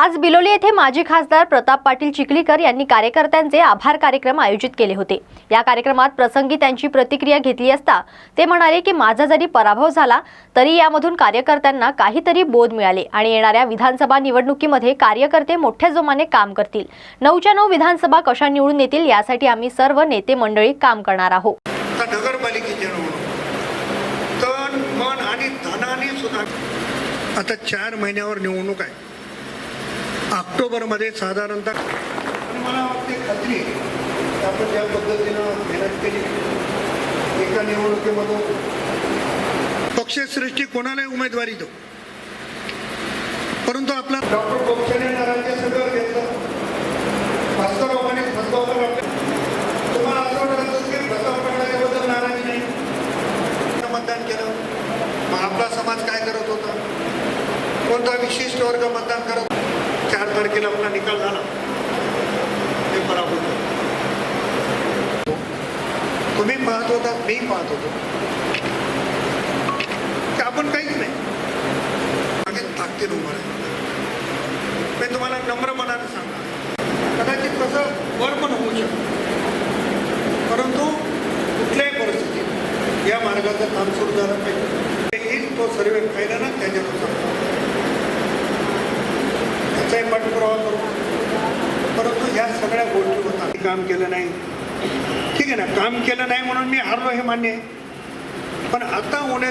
आज बिलोली येथे माजी खासदार प्रताप पाटील चिखलीकर यांनी कार्यकर्त्यांचे आभार कार्यक्रम आयोजित केले होते. या कार्यक्रमात प्रसंगी त्यांची प्रतिक्रिया घेतली असता ते म्हणाले की माझा जरी पराभव झाला तरी यामधून कार्यकर्त्यांना काहीतरी बोध मिळाले आणि येणाऱ्या विधानसभा निवडणुकीमध्ये कार्यकर्ते मोठ्या जोमाने काम करतील. नऊच्या नऊ विधानसभा कशा निवडून येतील यासाठी आम्ही सर्व नेते मंडळी काम करणार आहोत. आता चार महिन्यावर निवडणूक आहे. ऑक्टोबरमध्ये साधारणतः मला वाटते खात्री आहे आपण ज्या पद्धतीनं मेहनत केली एका निवडणुकीमधून पक्षश्रेष्ठी कोणालाही उमेदवारी देऊ. परंतु आपला डॉक्टर गोपचने राज्य सगळं घेतलं. तुम्हाला असं वाटत असेल की प्रताप पाटलाच्याबद्दल नाराजी नाही? मतदान केलं. मग आपला समाज काय करत होता? कोणता विशिष्ट वर्ग मतदान करत तारखेला आपला निकाल झाला. ते पराभूत झाले. तुम्ही पाहत होता मी पाहत होतो. आपण काहीच नाही. मागे ताकदीन उभं आहे मी तुम्हाला नम्र मनाने सांगा कदाचित तसं वर पण होऊ शकतं. परंतु कुठल्याही परिस्थितीत या मार्गाचं काम सुरू झालं पाहिजे. तो सर्वे पाहिला ना त्याच्यानुसार. पाठपुरावा करू परंतु ह्या सगळ्या गोष्टी होतात काम केलं नाही. ठीक आहे ना? काम केलं नाही म्हणून मी हारलो हे मान्य आहे. पण आता उन्हे